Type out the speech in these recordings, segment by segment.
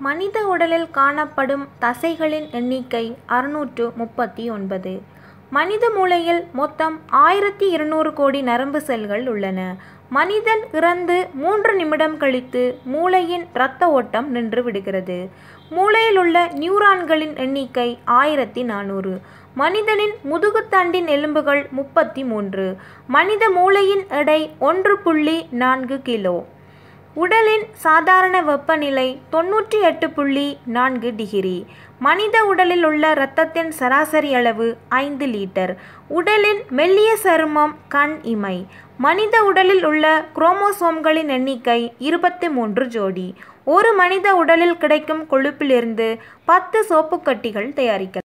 மனித உடலில் காணப்படும் தசைகளின் எண்ணிக்கை அறுநூற்று முப்பத்தி ஒன்பது. மனித மூளையில் மொத்தம் ஆயிரத்தி இருநூறு கோடி நரம்பு செல்கள் உள்ளன. மனிதன் இறந்து மூன்று நிமிடம் கழித்து மூளையின் இரத்த ஓட்டம் நின்று விடுகிறது. மூளையில் உள்ள நியூரான்களின் எண்ணிக்கை ஆயிரத்தி நானூறு. மனிதனின் முதுகுத்தண்டின் எலும்புகள் முப்பத்தி மூன்று. மனித மூளையின் எடை ஒன்று புள்ளி நான்கு கிலோ. உடலின் சாதாரண வெப்பநிலை தொண்ணூற்றி எட்டு புள்ளி நான்கு டிகிரி. மனித உடலில் உள்ள இரத்தத்தின் சராசரி அளவு ஐந்து லிட்டர் உடலின் மெல்லிய சருமம் கண் இமை. மனித உடலில் உள்ள குரோமோசோம்களின் எண்ணிக்கை இருபத்தி மூன்று ஜோடி. ஒரு மனித உடலில் கிடைக்கும் கொழுப்பிலிருந்து பத்து சோப்புக்கட்டிகள் தயாரிக்கலாம்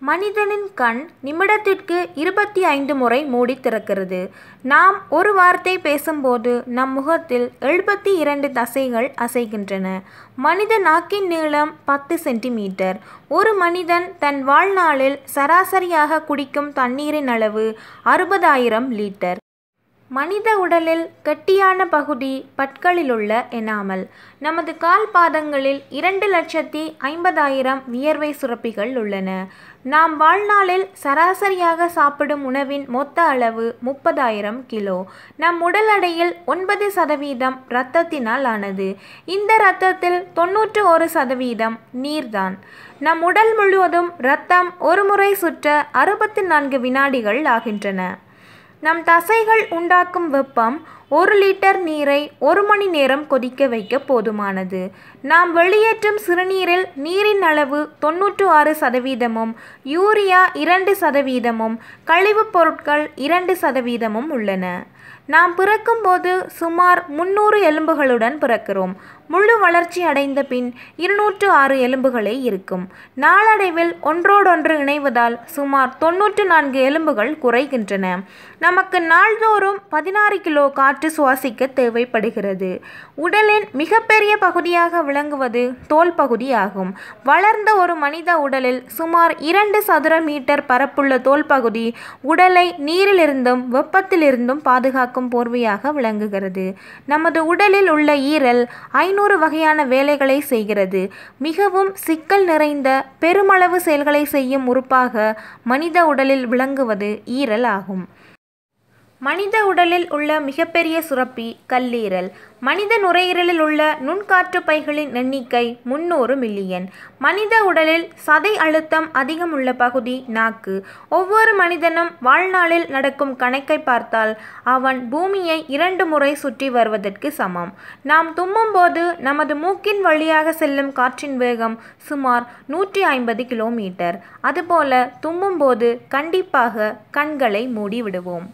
மனிதனின் கண் நிமிடத்திற்கு இருபத்தி ஐந்து முறை மூடி திறக்கிறது. நாம் ஒரு வார்த்தை பேசும்போது நம் முகத்தில் எழுபத்தி இரண்டு தசைகள் அசைகின்றன. மனித நாக்கின் நீளம் பத்து சென்டிமீட்டர். ஒரு மனிதன் தன் வாழ்நாளில் சராசரியாக குடிக்கும் தண்ணீரின் அளவு அறுபதாயிரம் லிட்டர். மனித உடலில் கெட்டியான பகுதி பற்களிலுள்ள எனாமல். நமது கால் பாதங்களில் இரண்டு லட்சத்தி ஐம்பதாயிரம் வியர்வை சுரப்பிகள் உள்ளன. நாம் வாழ்நாளில் சராசரியாக சாப்பிடும் உணவின் மொத்த அளவு முப்பதாயிரம் கிலோ. நம் உடல் அடையில் ஒன்பது சதவீதம் இரத்தத்தினால் ஆனது. இந்த இரத்தத்தில் தொன்னூற்று ஒரு சதவீதம் நீர்தான். நம் உடல் முழுவதும் இரத்தம் ஒரு முறை சுற்ற அறுபத்தி நான்கு வினாடிகள் ஆகின்றன. நம் தசைகள் உண்டாக்கும் வெப்பம் ஒரு லிட்டர் நீரை ஒரு மணி நேரம் கொதிக்க வைக்க போதுமானது. நாம் வெளியேற்றும் சிறுநீரில் நீரின் அளவு தொன்னூற்று ஆறு சதவீதமும் யூரியா இரண்டு சதவீதமும் கழிவுப் பொருட்கள் இரண்டு சதவீதமும் உள்ளன. நாம் பிறக்கும்போது சுமார் முன்னூறு எலும்புகளுடன் பிறக்கிறோம். முழு வளர்ச்சி அடைந்த பின் இருநூற்று ஆறு எலும்புகளே இருக்கும். நாளடைவில் ஒன்றோடொன்று இணைவதால் சுமார் தொன்னூற்று நான்கு எலும்புகள் குறைகின்றன. நமக்கு நாள்தோறும் பதினாறு கிலோ காற்று காற்று சுவாசிக்க தேவைப்படுகிறது. உடலின் மிகப்பெரிய பகுதியாக விளங்குவது தோல் பகுதியாகும். வளர்ந்த ஒரு மனித உடலில் சுமார் இரண்டு சதுர மீட்டர் பரப்புள்ள தோல் பகுதி உடலை நீரிலிருந்தும் வெப்பத்திலிருந்தும் பாதுகாக்கும் போர்வையாக விளங்குகிறது. நமது உடலில் உள்ள ஈரல் ஐநூறு வகையான வேலைகளை செய்கிறது. மிகவும் சிக்கல் நிறைந்த பெருமளவு செயல்களை செய்யும் உறுப்பாக மனித உடலில் விளங்குவது ஈரல் ஆகும். மனித உடலில் உள்ள மிகப்பெரிய சுரப்பி கல்லீரல். மனித நுரையீரலில் உள்ள நுண்காற்று பைகளின் எண்ணிக்கை முன்னூறு மில்லியன். மனித உடலில் சதை அழுத்தம் அதிகம் உள்ள பகுதி நாக்கு. ஒவ்வொரு மனிதனும் வாழ்நாளில் நடக்கும் கணக்கை பார்த்தால் அவன் பூமியை இரண்டு முறை சுற்றி வருவதற்கு சமம். நாம் தும்மும்போது நமது மூக்கின் வழியாக செல்லும் காற்றின் வேகம் சுமார் நூற்றி ஐம்பது கிலோமீட்டர். அதுபோல தும்மும்போது கண்டிப்பாக கண்களை மூடி விடுவோம்